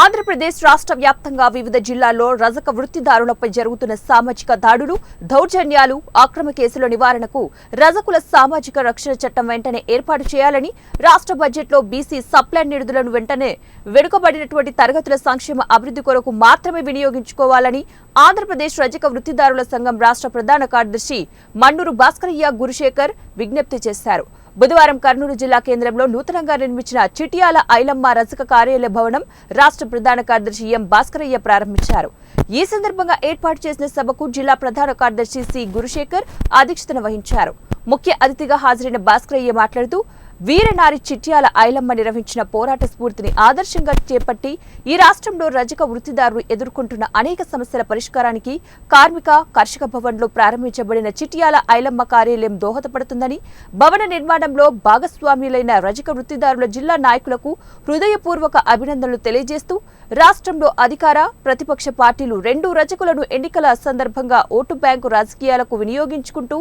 ఆంధ్రప్రదేశ్ రాష్ట్ర వ్యాప్తంగా వివిధ జిల్లాల్లో రజక వృత్తిదారులపై జరుగుతున్న సామాజిక దాడులు దౌర్జన్యాలు అక్రమ కేసుల నివారణకు రజకుల సామాజిక రక్షణ చట్టం వెంటనే ఏర్పాటు చేయాలని రాష్ట్ర బడ్జెట్లో బీసీ సప్లై నిధులను వెంటనే వెనుకబడినటువంటి తరగతుల సంక్షేమ అభివృద్ధి కొరకు మాత్రమే వినియోగించుకోవాలని ఆంధ్రప్రదేశ్ రజక వృత్తిదారుల సంఘం రాష్ట్ర ప్రధాన కార్యదర్శి మన్నూరు భాస్కరయ్య గురుశేఖర్ విజ్ఞప్తి చేశారు. బుధవారం కర్నూలు జిల్లా కేంద్రంలో నూతనంగా నిర్మించిన చిటియాల ఐలమ్మ రజక కార్యాలయ భవనం రాష్ట్ర ప్రధాన కార్యదర్శి ఎం భాస్కరయ్య ప్రారంభించారు. ఈ సందర్భంగా ఏర్పాటు చేసిన సభకు జిల్లా ప్రధాన కార్యదర్శి సి గురుశేఖర్ అధ్యక్షతన వహించారు. ముఖ్య అతిథిగా హాజరైన భాస్కరయ్య మాట్లాడుతూ వీరనారి చిట్యాల ఐలమ్మ నిర్వహించిన పోరాట స్ఫూర్తిని ఆదర్శంగా చేపట్టి ఈ రాష్ట్రంలో రజక వృత్తిదారులు ఎదుర్కొంటున్న అనేక సమస్యల పరిష్కారానికి కార్మిక కర్షక భవన్లో ప్రారంభించబడిన చిట్యాల ఐలమ్మ కార్యాలయం దోహదపడుతుందని భవన నిర్మాణంలో భాగస్వామ్యులైన రజక వృత్తిదారుల జిల్లా నాయకులకు హృదయపూర్వక అభినందనలు తెలియజేస్తూ రాష్ట్రంలో అధికార ప్రతిపక్ష పార్టీలు రెండు రజకులను ఎన్నికల సందర్భంగా ఓటు బ్యాంకు రాజకీయాలకు వినియోగించుకుంటూ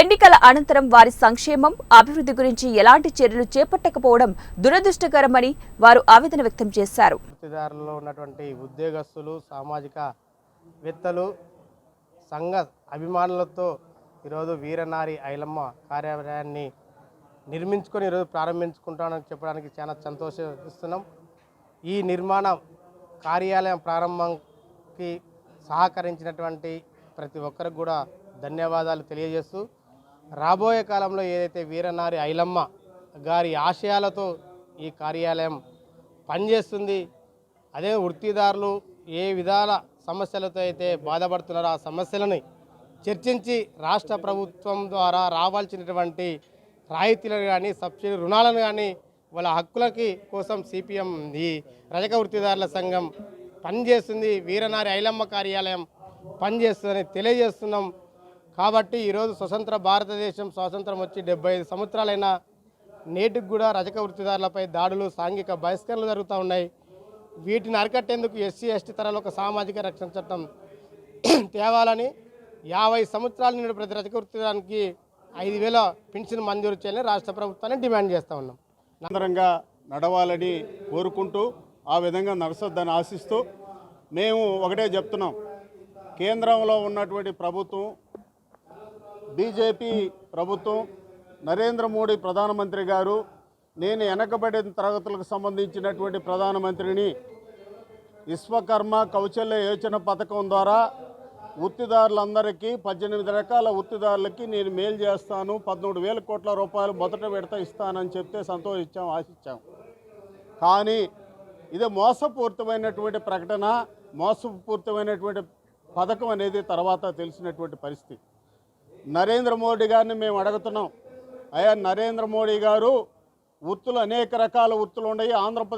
ఎన్నికల అనంతరం వారి సంక్షేమం అభివృద్ధి గురించి ఎలాంటి చర్యలు చేపట్టకపోవడం దురదృష్టకరమని వారు ఆవేదన వ్యక్తం చేశారు. వృత్తిదారుల్లో ఉన్నటువంటి ఉద్యోగస్తులు సామాజిక వేత్తలు సంఘ అభిమానులతో ఈరోజు వీరనారి ఐలమ్మ కార్యాలయాన్ని నిర్మించుకొని ఈరోజు ప్రారంభించుకుంటానని చెప్పడానికి చాలా సంతోషిస్తున్నాం. ఈ నిర్మాణ కార్యాలయం ప్రారంభంకి సహకరించినటువంటి ప్రతి ఒక్కరికి కూడా ధన్యవాదాలు తెలియజేస్తూ రాబోయే కాలంలో ఏదైతే వీరనారి ఐలమ్మ గారి ఆశయాలతో ఈ కార్యాలయం పనిచేస్తుంది అదే వృత్తిదారులు ఏ విధాల సమస్యలతో అయితే బాధపడుతున్నారో ఆ సమస్యలని చర్చించి రాష్ట్ర ప్రభుత్వం ద్వారా రావాల్సినటువంటి రాయితీలను కానీ సబ్సిడీ రుణాలను కానీ వాళ్ళ హక్కులకి కోసం సిపిఎం ఈ రజక వృత్తిదారుల సంఘం పనిచేస్తుంది. వీరనారి ఐలమ్మ కార్యాలయం పనిచేస్తుందని తెలియజేస్తున్నాం. కాబట్టి ఈరోజు స్వతంత్ర భారతదేశం స్వాతంత్రం వచ్చి డెబ్బై ఐదు సంవత్సరాలైన నేటికి కూడా రజక వృత్తిదారులపై దాడులు సాంఘిక బహిష్కరణలు జరుగుతూ ఉన్నాయి. వీటిని అరికట్టేందుకు ఎస్సీ ఎస్టీ తరాల ఒక సామాజిక రక్షణ చట్టం తేవాలని యాభై సంవత్సరాల నుండి ప్రతి రజక వృత్తిదానికి ఐదు వేల పెన్షన్ మంజూరు చేయాలని రాష్ట్ర ప్రభుత్వాన్ని డిమాండ్ చేస్తూ ఉన్నాం. అందరంగా నడవాలని కోరుకుంటూ ఆ విధంగా నడసొద్దని ఆశిస్తూ మేము ఒకటే చెప్తున్నాం. కేంద్రంలో ఉన్నటువంటి ప్రభుత్వం బీజేపీ ప్రభుత్వం నరేంద్ర మోడీ ప్రధానమంత్రి గారు నేను వెనకబడిన తరగతులకు సంబంధించినటువంటి ప్రధానమంత్రిని విశ్వకర్మ కౌశల్య యోచన పథకం ద్వారా వృత్తిదారులందరికీ పద్దెనిమిది రకాల వృత్తిదారులకి నేను మేలు చేస్తాను. పదమూడు వేల కోట్ల రూపాయలు మొదట విడత ఇస్తానని చెప్తే సంతోషించాం ఆశించాం. కానీ ఇది మోసపూరితమైనటువంటి ప్రకటన మోసపూరితమైనటువంటి పథకం అనేది తర్వాత తెలిసినటువంటి పరిస్థితి. నరేంద్ర మోడీ గారిని మేము అడుగుతున్నాం. అయ్యా నరేంద్ర మోడీ గారు వృత్తులు అనేక రకాల వృత్తులు ఉన్నాయి. ఆంధ్రప్రదేశ్